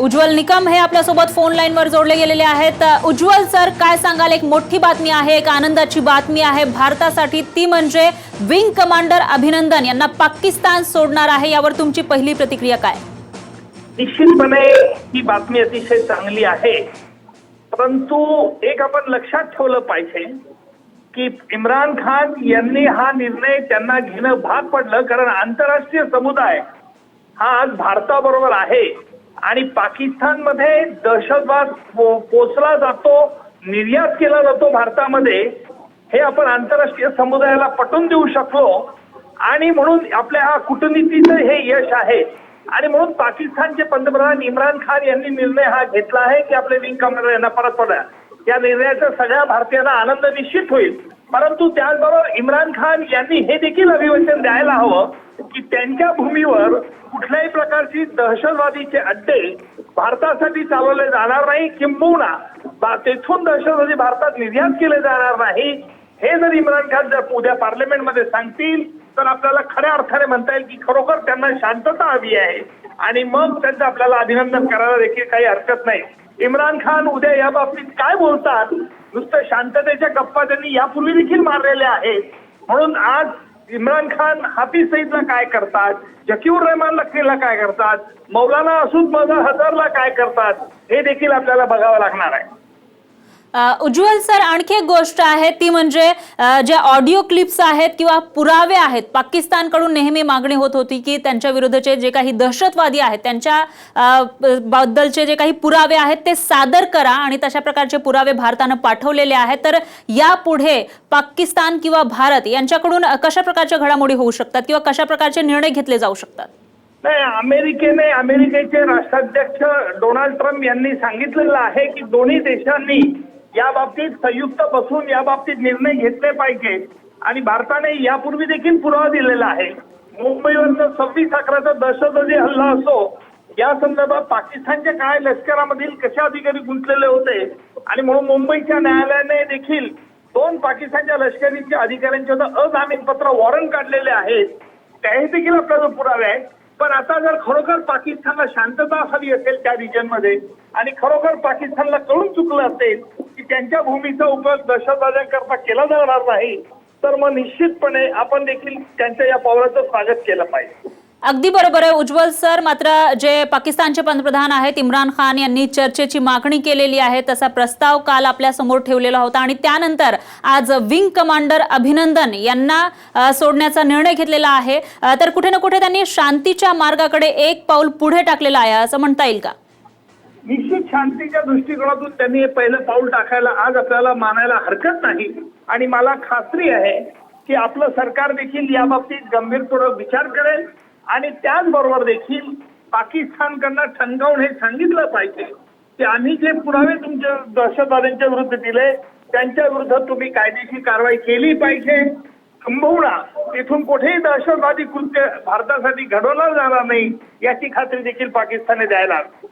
उज्ज्वल निकम हे आपल्यासोबत फोन लाईनवर जोडले गेलेले आहेत. उज्ज्वल सर काय सांगाल? एक मोठी बातमी आहे एक आनंदाची बातमी आहे. भारतासाठी ती म्हणजे विंग कमांडर अभिनंदन. यांना पाकिस्तान सोडणार आहे यावर तुमची पहिली प्रतिक्रिया काय? निश्चितपणे ही बातमी अतिशय चांगली आहे. परंतु एक आपण लक्षात ठेवलं पाहिजे की इम्रान खान यांनी हा निर्णय त्यांना घेणं भाग पडलं. कारण आंतरराष्ट्रीय समुदाय हा आज भारताबरोबर आहे. आणि पाकिस्तानमध्ये दहशतवाद पो- पोचला जातो निर्यात केला जातो भारतामध्ये हे आपण आंतरराष्ट्रीय समुदायाला पटवून देऊ शकलो. आणि म्हणून आपल्या हा कूटनीतीचं हे यश आहे. आणि म्हणून पाकिस्तानचे पंतप्रधान इम्रान खान यांनी निर्णय हा घेतला आहे की आपले विंग कमांडर यांना परत पडा या निर्णयाचा सगळ्या भारतीयांना आनंद निश्चित होईल. परंतु त्याचबरोबर इम्रान खान यांनी हे देखील अभिवचन द्यायला हवं की त्यांच्या भूमीवर कुठल्याही प्रकारची दहशतवादीचे अड्डे भारतासाठी चालवले जाणार नाही किंबहुना तेथून दहशतवादी भारतात निर्यात केले जाणार नाही. हे जर इम्रान खान जर उद्या पार्लमेंटमध्ये सांगतील तर आपल्याला खऱ्या अर्थाने म्हणता येईल की खरोखर त्यांना शांतता हवी आहे. आणि मग त्यांचं आपल्याला अभिनंदन करायला देखील काही हरकत नाही. इम्रान खान उद्या या बाबतीत काय बोलतात? नुसतं शांततेच्या गप्पा त्यांनी यापूर्वी देखील मारलेल्या आहेत. म्हणून आज इम्रान खान हाफिज सईदला काय करतात? जकीर रहमान लखीला काय करतात? मौलाना असुद मजा हजरला काय करतात? हे देखील आपल्याला बघावं लागणार आहे. उज्ज्वल सर आणखी एक गोष्ट आहे ती म्हणजे जे ज्या ऑडिओ क्लिप्स आहेत किंवा पुरावे आहेत पाकिस्तानकडून नेहमी मागणी होत होती की त्यांच्या विरुद्धचे जे काही दहशतवादी आहेत त्यांच्या बद्दलचे जे काही पुरावे आहेत ते सादर करा आणि तशा प्रकारचे पुरावे भारतानं पाठवलेले आहेत. तर यापुढे पाकिस्तान किंवा भारत यांच्याकडून कशा प्रकारच्या घडामोडी होऊ शकतात किंवा कशा प्रकारचे निर्णय घेतले जाऊ शकतात? नाही अमेरिकेने अमेरिकेचे राष्ट्राध्यक्ष डोनाल्ड ट्रम्प यांनी सांगितलेलं आहे की दोन्ही देशांनी या बाबतीत संयुक्त बसून या बाबतीत निर्णय घेतले पाहिजे. आणि भारताने यापूर्वी देखील पुरावा दिलेला आहे. मुंबईवरचा सव्वीस अकराचा दहशतवादी हल्ला असो या संदर्भात पाकिस्तानच्या काय लष्करामधील कशा अधिकारी गुंतलेले होते आणि म्हणून मुंबईच्या न्यायालयाने देखील दोन पाकिस्तानच्या लष्करीच्या अधिकाऱ्यांच्या अजामीनपत्र वॉरंट काढलेले आहेत. ते देखील आपल्याला पुरावे आहेत. पण आता जर खरोखर पाकिस्तानला शांतता हवी असेल त्या रिजनमध्ये आणि खरोखर पाकिस्तानला कळून चुकलं असेल त्यांच्या भूमीचा उपयोग दहशतवाद्यांकरता केला जाणार नाही तर मग निश्चितपणे आपण देखील त्यांच्या या पावलाचं स्वागत केलं पाहिजे. अगदी बरोबर आहे उज्ज्वल सर. मात्र जे पाकिस्तानचे पंतप्रधान आहेत इम्रान खान यांनी चर्चेची मागणी केलेली आहे तसा प्रस्ताव काल आपल्यासमोर ठेवलेला होता. आणि त्यानंतर आज विंग कमांडर अभिनंदन यांना सोडण्याचा निर्णय घेतलेला आहे. तर कुठे ना कुठे त्यांनी शांतीच्या मार्गाकडे एक पाऊल पुढे टाकलेलं आहे असं म्हणता येईल का? शांतीच्या दृष्टिकोनातून त्यांनी हे पहिलं पाऊल टाकायला आज आपल्याला मानायला हरकत नाही. आणि मला खात्री आहे की आपलं सरकार देखील या बाबतीत विचार करेल. आणि त्याचबरोबर देखील पाकिस्तानकडनं ठणकावून हे सांगितलं पाहिजे की आम्ही जे पुरावे तुमच्या दहशतवाद्यांच्या विरुद्ध दिले त्यांच्या विरुद्ध तुम्ही कायदेशीर कारवाई केली पाहिजे. किंबहुना तिथून कुठेही दहशतवादी कृत्य भारतासाठी घडवला जाणार नाही याची खात्री देखील पाकिस्तानने द्यायला हवी.